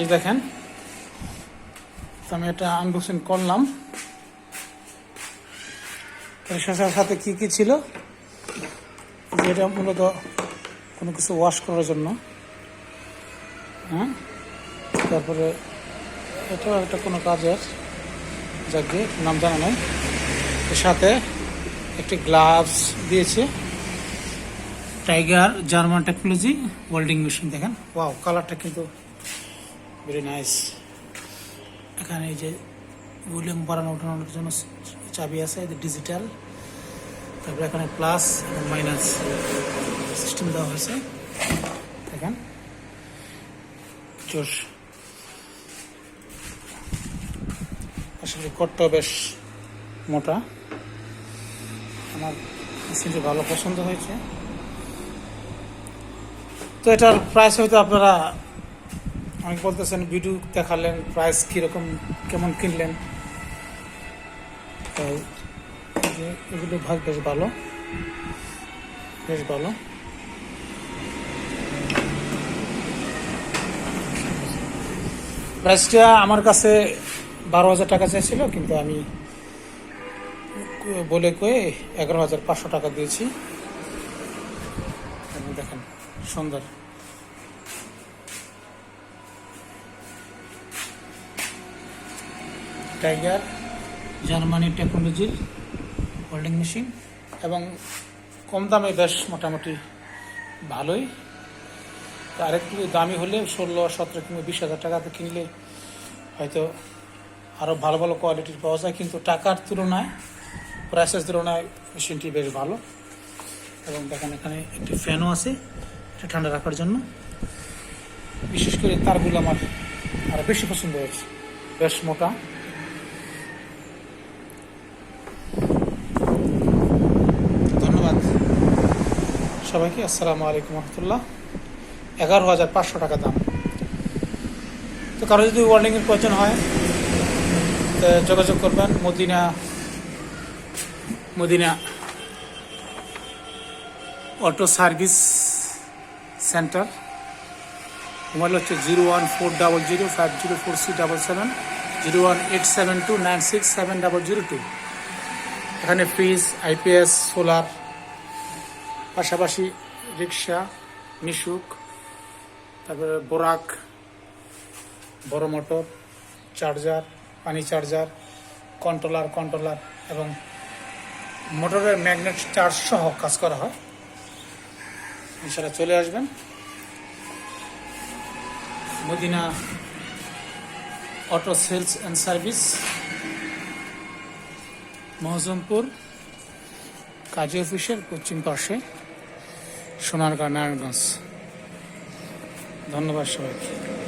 এই দেখেন। আমি এটা আনবক্সিং করলাম। সাথে সাথে কি কি ছিল? যেটা মূলত কোনো কিছু ওয়াশ করার জন্য। হ্যাঁ? তারপরে এটাও একটা কোনো কাজের, যাকে নাম জানা নাই। এর সাথে একটি গ্লাভস দিয়েছে। Tiger German technology welding machine দেখেন। ওয়াও কালারটা কিন্তু ভেরি নাইস এখানে এই যে ভলিউম বাড়ানো, ওঠানোর জন্য চাবি আছে ডিজিটাল তারপরে এখানে প্লাস এবং মাইনাস সিস্টেম দেওয়া হয়েছে। দেখেন। জোশ আসলে কোটটা বেশ মোটা। আমার মেশিনটি ভালো পছন্দ হয়েছে। তো এটার প্রাইস হয়তো আপনারা অনেক বলতেছেন ভিডিও দেখালেন প্রাইস কীরকম, কেমন কিনলেন? তাই এগুলো ভাগ বেশ ভালো বেশ ভালো। প্রাইসটা আমার কাছে বারো হাজার টাকা চাইছিল কিন্তু আমি বলে কয়ে এগারো হাজার পাঁচশো টাকা দিয়েছি। দেখেন, সুন্দর। টাইগার, জার্মানি টেকনোলজির হোল্ডিং মেশিন এবং কম দামে বেশ মোটামুটি ভালোই। আরেকটু দামি হলে ষোলো, সতেরো কিংবা বিশ হাজার টাকাতে কিনলে হয়তো আরও ভালো ভালো কোয়ালিটির পাওয়া যায়। কিন্তু টাকার তুলনায় প্রাইসের তুলনায় মেশিনটি বেশ ভালো। এবং দেখেন এখানে একটি ফ্যানও আছে, এটা ঠান্ডা রাখার জন্য। বিশেষ করে তারগুলো আমার আরও বেশি পছন্দ হয়েছে, বেশ মোটা ধন্যবাদ সবাইকে, আসসালামু আলাইকুম রহমতুল্লাহ। এগারো হাজার পাঁচশো টাকা দাম। তো কারও যদি ওয়ার্ল্ডিংয়ের প্রয়োজন হয়, তো যোগাযোগ করবেন Madina Madina auto service centre. Mobile হচ্ছে zero one four double zero five zero four six double seven, zero one eight seven two nine six seven double zero two. এখানে ফ্রিজ আইপিএস সোলার পাশাপাশি রিক্সা মিশুক, তারপরে বোরাক, বড় motor, charger, পানি charger, controller controller এবং মোটরের ম্যাগনেট চার্জ সহ কাজ করা হয়। ইনশাল্লাহ চলে আসবেন। Madina auto sales and service, Mohajampur, কাজী অফিসের পশ্চিম পাশে। সোনারগাঁ নারায়ণগঞ্জ। ধন্যবাদ সবাইকে।